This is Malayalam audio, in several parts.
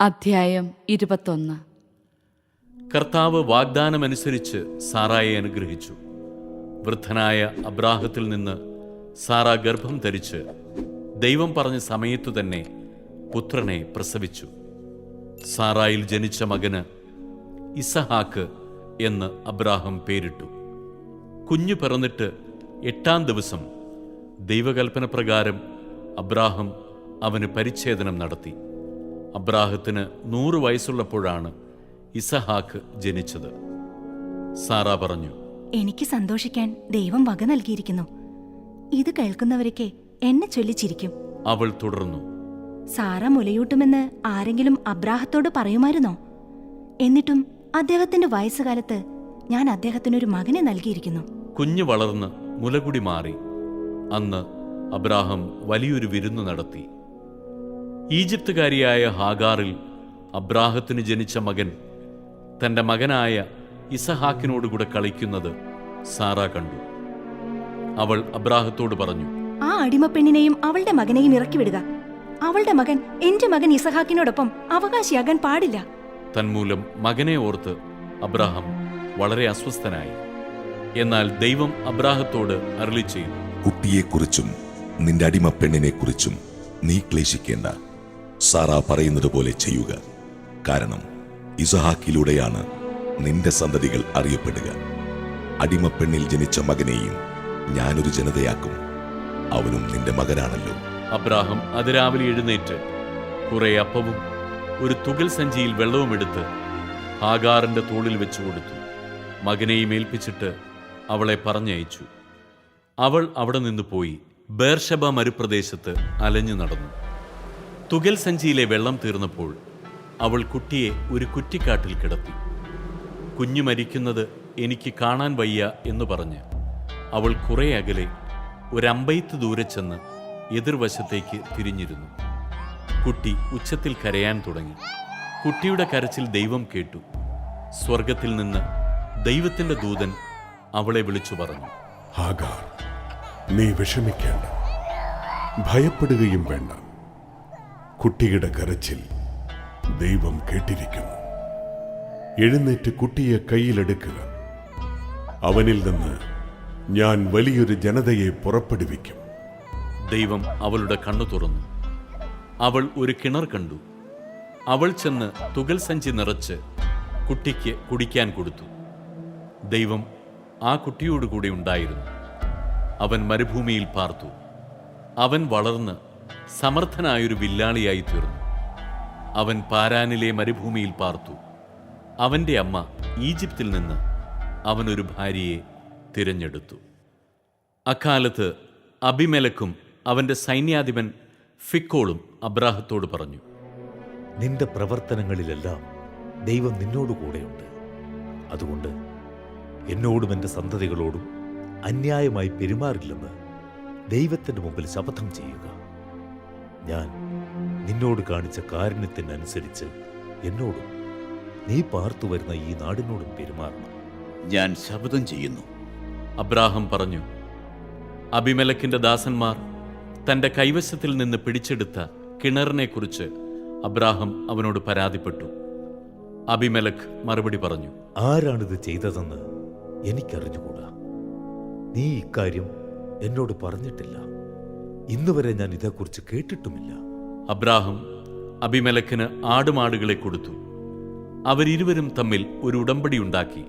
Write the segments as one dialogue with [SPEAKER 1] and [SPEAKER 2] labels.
[SPEAKER 1] അധ്യായം ഇരുപത്തൊന്ന്.
[SPEAKER 2] കർത്താവ് വാഗ്ദാനമനുസരിച്ച് സാറായെ അനുഗ്രഹിച്ചു. വൃദ്ധനായ അബ്രാഹത്തിൽ നിന്ന് സാറ ഗർഭം ധരിച്ച് ദൈവം പറഞ്ഞ സമയത്തു തന്നെ പുത്രനെ പ്രസവിച്ചു. സാറായിൽ ജനിച്ച മകന് ഇസഹാക്ക് എന്ന് അബ്രാഹം പേരിട്ടു. കുഞ്ഞു പിറന്നിട്ട് എട്ടാം ദിവസം ദൈവകൽപ്പന പ്രകാരം അബ്രാഹം അവന് പരിച്ഛേദനം നടത്തി. അബ്രാഹത്തിന് നൂറ് വയസ്സുള്ളപ്പോഴാണ് ഇസഹാക്ക് ജനിച്ചത്. സാറ പറഞ്ഞു
[SPEAKER 3] എനിക്ക് സന്തോഷിക്കാൻ ദൈവം വക നൽകിയിരിക്കുന്നു. ഇത് കേൾക്കുന്നവരൊക്കെ എന്നെ ചൊല്ലിച്ചിരിക്കും.
[SPEAKER 2] അവൾ തുടർന്നു
[SPEAKER 3] സാറ മുലയൂട്ടുമെന്ന് ആരെങ്കിലും അബ്രാഹത്തോട് പറയുമായിരുന്നോ? എന്നിട്ടും അദ്ദേഹത്തിന്റെ വയസ്സുകാലത്ത് ഞാൻ അദ്ദേഹത്തിനൊരു മകനെ നൽകിയിരിക്കുന്നു.
[SPEAKER 2] കുഞ്ഞു വളർന്ന് മുലകുടി മാറി. അന്ന് അബ്രാഹം വലിയൊരു വിരുന്നു നടത്തി. ഈജിപ്തുകാരിയായ ഹാഗാറിൽ അബ്രാഹത്തിന് ജനിച്ച മകൻ തന്റെ മകനായ ഇസഹാക്കിനോടുകൂടെ കളിക്കുന്നത് സാറ കണ്ടു. അവൾ അബ്രാഹത്തോട് പറഞ്ഞു
[SPEAKER 3] ആ അടിമപ്പെണ്ണിനെയും അവളുടെ മകനെയും ഇറക്കിവിടുക. അവളുടെ മകൻ എന്റെ മകൻ ഇസഹാക്കിനോടൊപ്പം അവകാശിയാകാൻ പാടില്ല.
[SPEAKER 2] തന്മൂലം മകനെ ഓർത്ത് അബ്രാഹം വളരെ അസ്വസ്ഥനായി. എന്നാൽ ദൈവം അബ്രാഹത്തോട് അരളി ചെയ്തു
[SPEAKER 4] കുട്ടിയെക്കുറിച്ചും നിന്റെ അടിമപ്പെണ്ണിനെക്കുറിച്ചും നീ ക്ലേശിക്കേണ്ട. സാറ പറയുന്നത് പോലെ ചെയ്യുക. കാരണം ഇസഹാക്കിലൂടെയാണ് നിന്റെ സന്തതികൾ അറിയപ്പെടുക. അടിമപ്പെണ്ണിൽ ജനിച്ച മകനെയും ഞാനൊരു ജനതയാക്കും. അവനും നിന്റെ മകനാണല്ലോ.
[SPEAKER 2] അബ്രാഹം അതിരാവിലെ എഴുന്നേറ്റ് കുറെ അപ്പവും ഒരു തുകൽ സഞ്ചിയിൽ വെള്ളവും എടുത്ത് ഹാഗാറിന്റെ തോളിൽ വെച്ചു കൊടുത്തു. മകനെയും ഏൽപ്പിച്ചിട്ട് അവളെ പറഞ്ഞയച്ചു. അവൾ അവിടെ നിന്ന് പോയി ബേർഷബ മരുപ്രദേശത്ത് അലഞ്ഞു നടന്നു. തുകൽ സഞ്ചിയിലെ വെള്ളം തീർന്നപ്പോൾ അവൾ കുട്ടിയെ ഒരു കുറ്റിക്കാട്ടിൽ കിടത്തി. കുഞ്ഞു മരിക്കുന്നത് എനിക്ക് കാണാൻ വയ്യ എന്ന് പറഞ്ഞ് അവൾ കുറേ അകലെ ഒരമ്പയത്ത് ദൂരെ ചെന്ന് എതിർവശത്തേക്ക് തിരിഞ്ഞിരുന്നു. കുട്ടി ഉച്ചത്തിൽ കരയാൻ തുടങ്ങി. കുട്ടിയുടെ കരച്ചിൽ ദൈവം കേട്ടു. സ്വർഗത്തിൽ നിന്ന് ദൈവത്തിന്റെ ദൂതൻ അവളെ വിളിച്ചു പറഞ്ഞു.
[SPEAKER 5] ഹാഗാർ നീ വിഷമിക്കേണ്ട. ഭയപ്പെടുകയും വേണ്ട. കുട്ടിയുടെ കരച്ചിൽ ദൈവം കേട്ടിരിക്കുന്നു. എഴുന്നേറ്റ് കുട്ടിയെ കയ്യിലെടുക്കുക. അവനിൽ നിന്ന് ഞാൻ വലിയൊരു ജനതയെ പുറപ്പെടുവിക്കും.
[SPEAKER 2] ദൈവം അവളുടെ കണ്ണു തുറന്നു. അവൾ ഒരു കിണർ കണ്ടു. അവൾ ചെന്ന് തുകൽ സഞ്ചി നിറച്ച് കുട്ടിക്ക് കുടിക്കാൻ കൊടുത്തു. ദൈവം ആ കുട്ടിയോടുകൂടി ഉണ്ടായിരുന്നു. അവൻ മരുഭൂമിയിൽ പാർത്തു. അവൻ വളർന്ന് സമർത്ഥനായൊരു വില്ലാളിയായി തീർന്നു. അവൻ പാരാനിലെ മരുഭൂമിയിൽ പാർത്തു. അവന്റെ അമ്മ ഈജിപ്തിൽ നിന്ന് അവനൊരു ഭാര്യയെ തിരഞ്ഞെടുത്തു. അക്കാലത്ത് അഭിമലക്കും അവന്റെ സൈന്യാധിപൻ ഫിക്കോളും അബ്രാഹത്തോട് പറഞ്ഞു
[SPEAKER 6] നിന്റെ പ്രവർത്തനങ്ങളിലെല്ലാം ദൈവം നിന്നോട് കൂടെയുണ്ട്. അതുകൊണ്ട് എന്നോടും എന്റെ സന്തതികളോടും അന്യായമായി പെരുമാറില്ലെന്ന് ദൈവത്തിന്റെ മുമ്പിൽ ശപഥം ചെയ്യുക. ഞാൻ നിന്നോട് കാണിച്ച കാരുണ്യത്തിനനുസരിച്ച് എന്നോടും നീ പാർത്തു വരുന്ന ഈ നാടിനോടും പെരുമാറണം.
[SPEAKER 7] ഞാൻ ശപഥം ചെയ്യുന്നു.
[SPEAKER 2] അബ്രാഹം പറഞ്ഞു അഭിമലക്കിന്റെ ദാസന്മാർ തന്റെ കൈവശത്തിൽ നിന്ന് പിടിച്ചെടുത്ത കിണറിനെക്കുറിച്ച് അബ്രാഹം അവനോട് പരാതിപ്പെട്ടു. അഭിമലക് മറുപടി പറഞ്ഞു
[SPEAKER 6] ആരാണിത് ചെയ്തതെന്ന് എനിക്കറിഞ്ഞുകൂടാ. നീ ഇക്കാര്യം എന്നോട് പറഞ്ഞിട്ടില്ല. ഇന്നുവരെ ഞാൻ ഇതേക്കുറിച്ച് കേട്ടിട്ടുമില്ല.
[SPEAKER 2] അബ്രാഹം അഭിമലക്കിന് ആടുമാടുകളെ കൊടുത്തു. അവരിരുവരും തമ്മിൽ ഒരു ഉടമ്പടി ഉണ്ടാക്കി.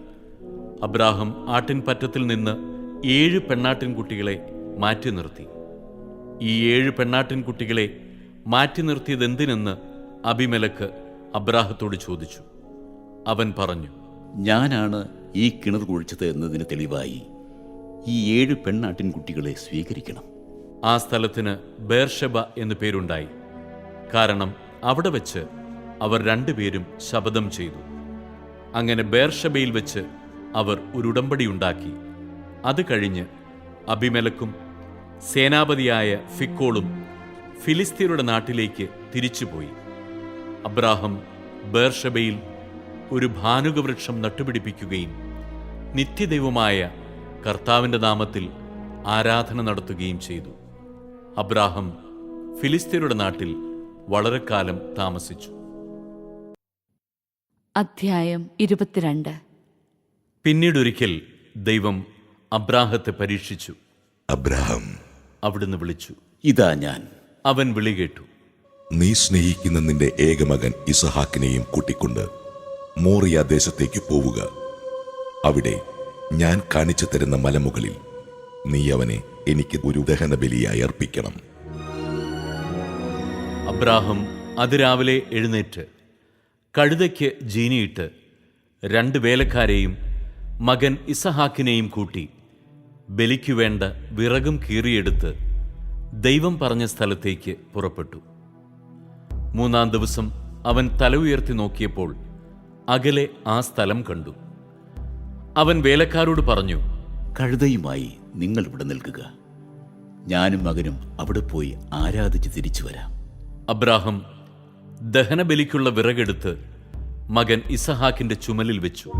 [SPEAKER 2] അബ്രാഹം ആട്ടിൻപറ്റത്തിൽ നിന്ന് ഏഴ് പെണ്ണാട്ടിൻകുട്ടികളെ മാറ്റി നിർത്തി. ഈ ഏഴ് പെണ്ണാട്ടിൻകുട്ടികളെ മാറ്റി നിർത്തിയതെന്തിനെന്ന് അഭിമലക്ക് അബ്രാഹത്തോട് ചോദിച്ചു. അവൻ പറഞ്ഞു
[SPEAKER 7] ഞാനാണ് ഈ കിണർ കുഴിച്ചത് എന്നതിന് തെളിവായി ഈ ഏഴ് പെണ്ണാട്ടിൻകുട്ടികളെ സ്വീകരിക്കണം.
[SPEAKER 2] ആ സ്ഥലത്തിന് ബേർഷബ എന്നു പേരുണ്ടായി. കാരണം അവിടെ വെച്ച് അവർ രണ്ടുപേരും ശപഥം ചെയ്തു. അങ്ങനെ ബേർഷബയിൽ വെച്ച് അവർ ഒരു ഉടമ്പടി ഉണ്ടാക്കി. അത് കഴിഞ്ഞ് അഭിമലക്കും സേനാപതിയായ ഫിക്കോളും ഫിലിസ്തീനയുടെ നാട്ടിലേക്ക് തിരിച്ചുപോയി. അബ്രാഹം ബേർഷബയിൽ ഒരു ഭാനുകവൃക്ഷം നട്ടുപിടിപ്പിക്കുകയും നിത്യദൈവമായ കർത്താവിന്റെ നാമത്തിൽ ആരാധന നടത്തുകയും ചെയ്തു. അബ്രാഹം ഫിലിസ്തീനയുടെ നാട്ടിൽ വളരെ കാലം താമസിച്ചു.
[SPEAKER 1] അധ്യായം ഇരുപത്തിരണ്ട്.
[SPEAKER 2] പിന്നീടൊരിക്കൽ ദൈവം അബ്രാഹത്തെ പരീക്ഷിച്ചു.
[SPEAKER 4] അബ്രാഹം
[SPEAKER 2] അവിടുന്ന് വിളിച്ചു
[SPEAKER 7] ഇതാ ഞാൻ.
[SPEAKER 2] അവൻ വിളി കേട്ടു.
[SPEAKER 4] നീ സ്നേഹിക്കുന്ന നിന്റെ ഏകമകൻ ഇസഹാക്കിനെയും കൂട്ടിക്കൊണ്ട് മോറിയ ദേശത്തേക്ക് പോവുക. അവിടെ ഞാൻ കാണിച്ചു തരുന്ന മലമുകളിൽ നീ അവനെ എനിക്ക് ഒരു ദഹന ബലിയായി അർപ്പിക്കണം.
[SPEAKER 2] അബ്രാഹം അതിരാവിലെ എഴുന്നേറ്റ് കഴുതയ്ക്ക് ജീനിയിട്ട് രണ്ട് വേലക്കാരെയും മകൻ ഇസഹാക്കിനെയും കൂട്ടി ബലിക്കു വേണ്ട വിറകും കീറിയെടുത്ത് ദൈവം പറഞ്ഞ സ്ഥലത്തേക്ക് പുറപ്പെട്ടു. മൂന്നാം ദിവസം അവൻ തല ഉയർത്തി നോക്കിയപ്പോൾ അകലെ ആ സ്ഥലം കണ്ടു. അവൻ വേലക്കാരോട് പറഞ്ഞു
[SPEAKER 7] കഴുതയുമായി നിങ്ങൾ ഇവിടെ നിൽക്കുക. ഞാനും മകനും അവിടെ പോയി ആരാധിച്ച് തിരിച്ചു വരാം.
[SPEAKER 2] അബ്രാഹം ദഹനബലിക്കുള്ള വിറകെടുത്ത് മകൻ ഇസഹാക്കിന്റെ ചുമലിൽ വെച്ചു.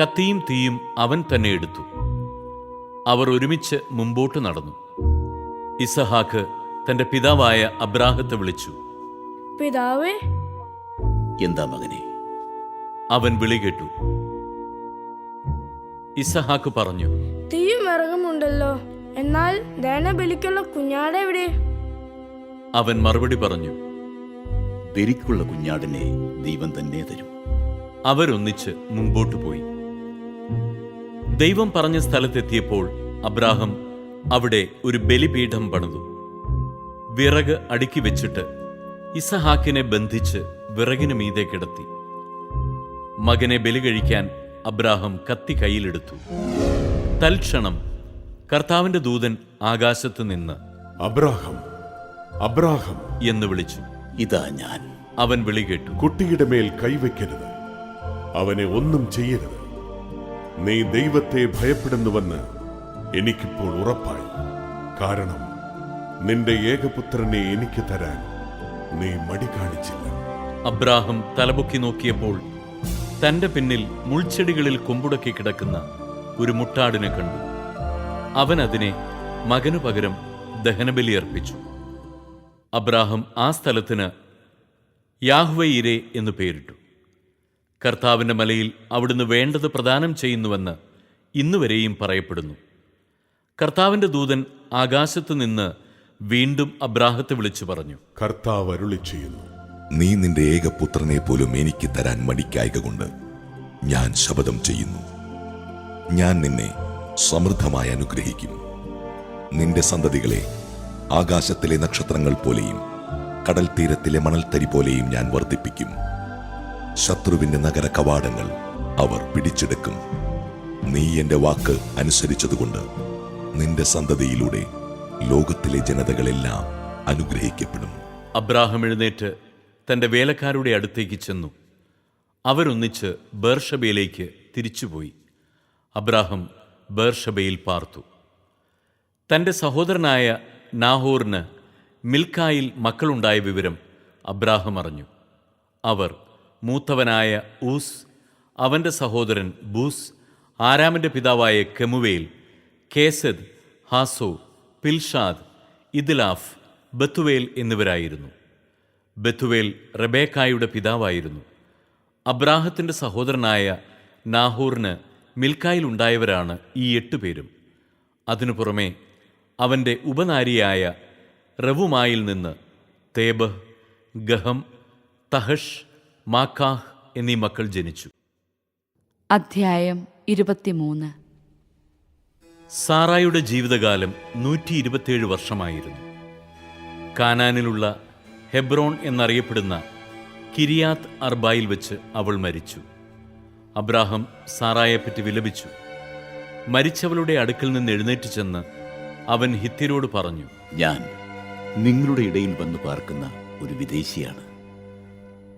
[SPEAKER 2] കത്തിയും തീയും അവൻ തന്നെ എടുത്തു. അവർ ഒരുമിച്ച് മുമ്പോട്ട് നടന്നു. ഇസഹാക്ക് തന്റെ പിതാവായ അബ്രാഹത്തെ വിളിച്ചു.
[SPEAKER 8] പിതാവേ?
[SPEAKER 7] എന്താ മകനെ?
[SPEAKER 2] അവൻ വിളി കേട്ടു. ഇസഹാക്ക് പറഞ്ഞു
[SPEAKER 8] തീയും വിറകുമുണ്ടല്ലോ എന്നാൽ ദഹനബലിക്കുള്ള കുഞ്ഞാടെവിടെ
[SPEAKER 2] അവൻ മറുപടി പറഞ്ഞു
[SPEAKER 7] ബലിക്കുള്ള കുഞ്ഞാടിനെ ദൈവം തന്നെ തരും.
[SPEAKER 2] അവരൊന്നിച്ച് മുമ്പോട്ട് പോയി. ദൈവം പറഞ്ഞ സ്ഥലത്തെത്തിയപ്പോൾ അബ്രാഹം അവിടെ ഒരു ബലിപീഠം പണിതു. വിറക് അടുക്കി വെച്ചിട്ട് ഇസഹാക്കിനെ ബന്ധിച്ച് വിറകിനു മീതെ കിടത്തി. മകനെ ബലി കഴിക്കാൻ അബ്രാഹം കത്തി കയ്യിലെടുത്തു. തൽക്ഷണം കർത്താവിന്റെ ദൂതൻ ആകാശത്ത് നിന്ന്
[SPEAKER 5] അബ്രാഹം അബ്രാഹം.
[SPEAKER 2] എന്ന് വിളിച്ചു.
[SPEAKER 7] ഇതാ ഞാൻ.
[SPEAKER 2] അവൻ വിളി കേട്ടു.
[SPEAKER 5] കുട്ടിയുടെ മേൽ കൈവയ്ക്കരുത്. അവനെ ഒന്നും ചെയ്യരുത്. നീ ദൈവത്തെ ഭയപ്പെടുന്നുവെന്ന് എനിക്കിപ്പോൾ ഉറപ്പായി. കാരണം നിന്റെ ഏകപുത്രനെ എനിക്ക് തരാൻ നീ മടി കാണിച്ചില്ല.
[SPEAKER 2] അബ്രാഹം തലപൊക്കി നോക്കിയപ്പോൾ തന്റെ പിന്നിൽ മുൾച്ചെടികളിൽ കൊമ്പുടക്കി കിടക്കുന്ന ഒരു മുട്ടാടിനെ കണ്ടു. അവൻ അതിനെ മകനു പകരം ദഹനബലി അർപ്പിച്ചു. അബ്രാഹം ആ സ്ഥലത്തിന് യാഹ്വയിരെ എന്ന് പേരിട്ടു. കർത്താവിന്റെ മലയിൽ അവിടുന്ന് വേണ്ടത് പ്രദാനം ചെയ്യുന്നുവെന്ന് ഇന്നുവരെയും പറയപ്പെടുന്നു. കർത്താവിന്റെ ദൂതൻ ആകാശത്ത് നിന്ന് വീണ്ടും അബ്രാഹത്തെ വിളിച്ചു പറഞ്ഞു.
[SPEAKER 5] കർത്താവ് അരുളി ചെയ്യുന്നു
[SPEAKER 4] നീ നിന്റെ ഏകപുത്രനെ പോലും എനിക്ക് തരാൻ മടിക്കായക കൊണ്ട് ഞാൻ ശപഥം ചെയ്യുന്നു. ഞാൻ നിന്നെ സമൃദ്ധമായി അനുഗ്രഹിക്കും. നിന്റെ സന്തതികളെ ആകാശത്തിലെ നക്ഷത്രങ്ങൾ പോലെയും കടൽ തീരത്തിലെ മണൽത്തരി പോലെയും ഞാൻ വർദ്ധിപ്പിക്കും. ശത്രുവിന്റെ നഗര കവാടങ്ങൾ അവർ പിടിച്ചെടുക്കും. നീ എന്റെ വാക്ക് അനുസരിച്ചതുകൊണ്ട് നിന്റെ സന്തതിയിലൂടെ ലോകത്തിലെ ജനതകളെല്ലാം അനുഗ്രഹിക്കപ്പെടും.
[SPEAKER 2] അബ്രാഹം എഴുന്നേറ്റ് തന്റെ വേലക്കാരുടെ അടുത്തേക്ക് ചെന്നു. അവരൊന്നിച്ച് ബേർഷബയിലേക്ക് തിരിച്ചുപോയി. അബ്രാഹം ബേർഷബയിൽ പാർത്തു. തന്റെ സഹോദരനായ നാഹോറിന് മിൽക്കായിൽ മക്കളുണ്ടായ വിവരം അബ്രാഹം അറിഞ്ഞു. അവർ മൂത്തവനായ ഊസ് അവന്റെ സഹോദരൻ ബൂസ് ആരാമിന്റെ പിതാവായ കെമുവേൽ കേസദ് ഹാസോ പിൽഷാദ് ഇദ്ലാഫ് ബത്തുവേൽ എന്നിവരായിരുന്നു. ബത്തുവേൽ റബേക്കായുടെ പിതാവായിരുന്നു. അബ്രാഹത്തിന്റെ സഹോദരനായ നാഹൂറിന് മിൽക്കായിൽ ഉണ്ടായവരാണ് ഈ എട്ട് പേരും. അതിനു പുറമെ അവന്റെ ഉപനാരിയായ റവുമായിൽ നിന്ന് തേബ് ഗഹം തഹഷ് മാക്കാഹ് എന്നീ മക്കൾ ജനിച്ചു.
[SPEAKER 1] അധ്യായം ഇരുപത്തിമൂന്ന്.
[SPEAKER 2] സാറായുടെ ജീവിതകാലം നൂറ്റി ഇരുപത്തിയേഴ് വർഷമായിരുന്നു. കാനാനിലുള്ള ഹെബ്രോൺ എന്നറിയപ്പെടുന്ന കിരിയാത്ത് അർബായിൽ വെച്ച് അവൾ മരിച്ചു. അബ്രാഹം സാറായെപ്പറ്റി വിലപിച്ചു. മരിച്ചവളുടെ അടുക്കൽ നിന്ന് എഴുന്നേറ്റ് ചെന്ന് അവൻ ഹിത്യരോട് പറഞ്ഞു
[SPEAKER 7] ഞാൻ നിങ്ങളുടെ ഇടയിൽ വന്നു പാർക്കുന്ന ഒരു വിദേശിയാണ്.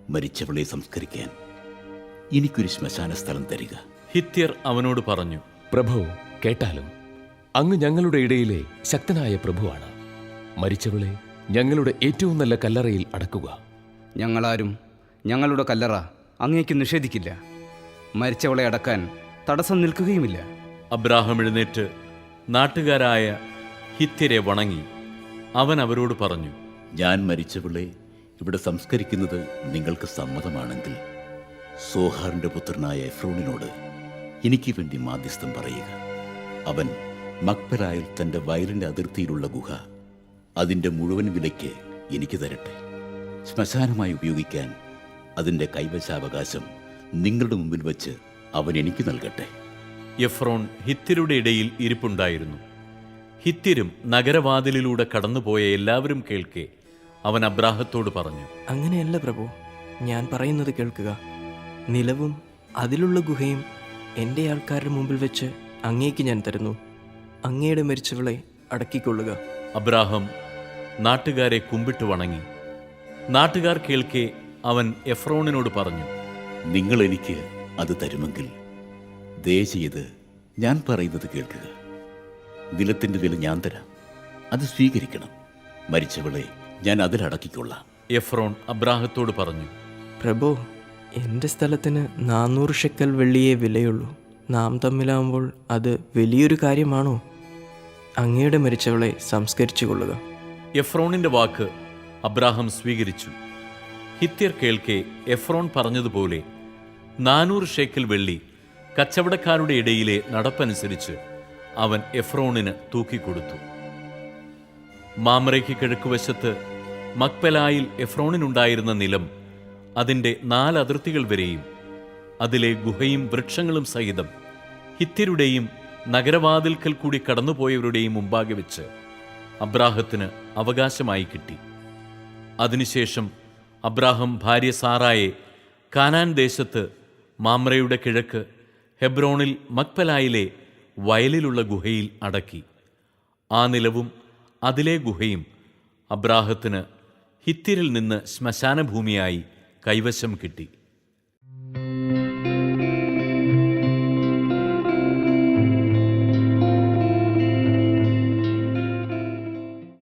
[SPEAKER 7] മരിച്ചവളെ സംസ്കരിക്കാൻ എനിക്കൊരു ശ്മശാന സ്ഥലം തരിക.
[SPEAKER 2] ഹിത്യർ അവനോട് പറഞ്ഞു
[SPEAKER 9] പ്രഭു കേട്ടാലും അങ്ങ് ഞങ്ങളുടെ ഇടയിലെ ശക്തനായ പ്രഭുവാണ്. മരിച്ചവളെ ഞങ്ങളുടെ ഏറ്റവും നല്ല കല്ലറയിൽ അടക്കുക.
[SPEAKER 10] ഞങ്ങളാരും ഞങ്ങളുടെ കല്ലറ അങ്ങേക്ക് നിഷേധിക്കില്ല. മരിച്ചവളെ അടക്കാൻ തടസ്സം നിൽക്കുകയുമില്ല.
[SPEAKER 2] അബ്രാഹം എഴുന്നേറ്റ് നാട്ടുകാരായ ഹിത്യരെ വണങ്ങി. അവൻ അവരോട് പറഞ്ഞു
[SPEAKER 7] ഞാൻ മരിച്ചവളെ ഇവിടെ സംസ്കരിക്കുന്നത് നിങ്ങൾക്ക് സമ്മതമാണെങ്കിൽ സോഹാറിന്റെ പുത്രനായ എഫ്രോണിനോട് എനിക്ക് വേണ്ടി മാധ്യസ്ഥം പറയുക. അവൻ മക്പലായിൽ തന്റെ വയലിന്റെ അതിർത്തിയിലുള്ള ഗുഹ അതിന്റെ മുഴുവൻ വിലയ്ക്ക് എനിക്ക് തരട്ടെ. ശ്മശാനമായി ഉപയോഗിക്കാൻ അതിന്റെ കൈവശാവകാശം നിങ്ങളുടെ മുമ്പിൽ വച്ച് അവൻ എനിക്ക് നൽകട്ടെ.
[SPEAKER 2] എഫ്രോൺ ഹിത്തിരുടെ ഇടയിൽ ഇരിപ്പുണ്ടായിരുന്നു. ഹിത്തിരും നഗരവാതിലിലൂടെ കടന്നുപോയ എല്ലാവരും കേൾക്കെ അവൻ അബ്രാഹത്തോട് പറഞ്ഞു
[SPEAKER 11] അങ്ങനെയല്ല പ്രഭു ഞാൻ പറയുന്നത് കേൾക്കുക. നിലവും അതിലുള്ള ഗുഹയും എന്റെ ആൾക്കാരുടെ മുമ്പിൽ വെച്ച് അങ്ങേക്ക് ഞാൻ തരുന്നു. അങ്ങയുടെ മരിച്ചവളെ അടക്കിക്കൊള്ളുക.
[SPEAKER 2] അബ്രാഹം നാട്ടുകാരെ കുമ്പിട്ട് വണങ്ങി. നാട്ടുകാർ കേൾക്കെ അവൻ എഫ്രോണിനോട് പറഞ്ഞു
[SPEAKER 7] നിങ്ങൾ എനിക്ക് അത് തരുമെങ്കിൽ ദയചെയ്ത് ഞാൻ പറയുന്നത് കേൾക്കുക. നിലത്തിന്റെ വില ഞാൻ തരാം. അത് സ്വീകരിക്കണം. മരിച്ചവളെ ഞാൻ അതിലടക്കിക്കൊള്ളാം.
[SPEAKER 2] എഫ്രോൺ അബ്രാഹത്തോട് പറഞ്ഞു
[SPEAKER 11] പ്രഭു എന്റെ സ്ഥലത്തിന് നാനൂറ് ഷെക്കൽ വെള്ളിയേ വിലയുള്ളൂ. നാം തമ്മിലാവുമ്പോൾ അത് വലിയൊരു കാര്യമാണോ? അങ്ങയുടെ മരിച്ചവളെ സംസ്കരിച്ചു കൊള്ളുക
[SPEAKER 2] എഫ്രോണിന്റെ വാക്ക് അബ്രാഹം സ്വീകരിച്ചു. ഹിത്യർ കേൾക്കെ എഫ്രോൺ പറഞ്ഞതുപോലെ നാനൂറ് ഷേക്കിൽ വെള്ളി കച്ചവടക്കാരുടെ ഇടയിലെ നടപ്പനുസരിച്ച് അവൻ എഫ്രോണിന് തൂക്കിക്കൊടുത്തു. മാമറയ്ക്ക് കിഴക്കുവശത്ത് മക്പലായിൽ എഫ്രോണിനുണ്ടായിരുന്ന നിലം അതിന്റെ നാലതിർത്തികൾ വരെയും അതിലെ ഗുഹയും വൃക്ഷങ്ങളും സഹിതം ഹിത്യരുടെയും നഗരവാതിൽക്കൽ കൂടി കടന്നുപോയവരുടെയും മുമ്പാകെ വെച്ച് അബ്രാഹത്തിന് അവകാശമായി കിട്ടി. അതിനുശേഷം അബ്രാഹം ഭാര്യ സാറായെ കാനാൻ ദേശത്ത് മാമ്രയുടെ കിഴക്ക് ഹെബ്രോണിൽ മക്പലായിലെ വയലിലുള്ള ഗുഹയിൽ അടക്കി. ആ നിലവും അതിലെ ഗുഹയും അബ്രാഹത്തിന് ഹിത്തിരിൽ നിന്ന് ശ്മശാനഭൂമിയായി കൈവശം കിട്ടി.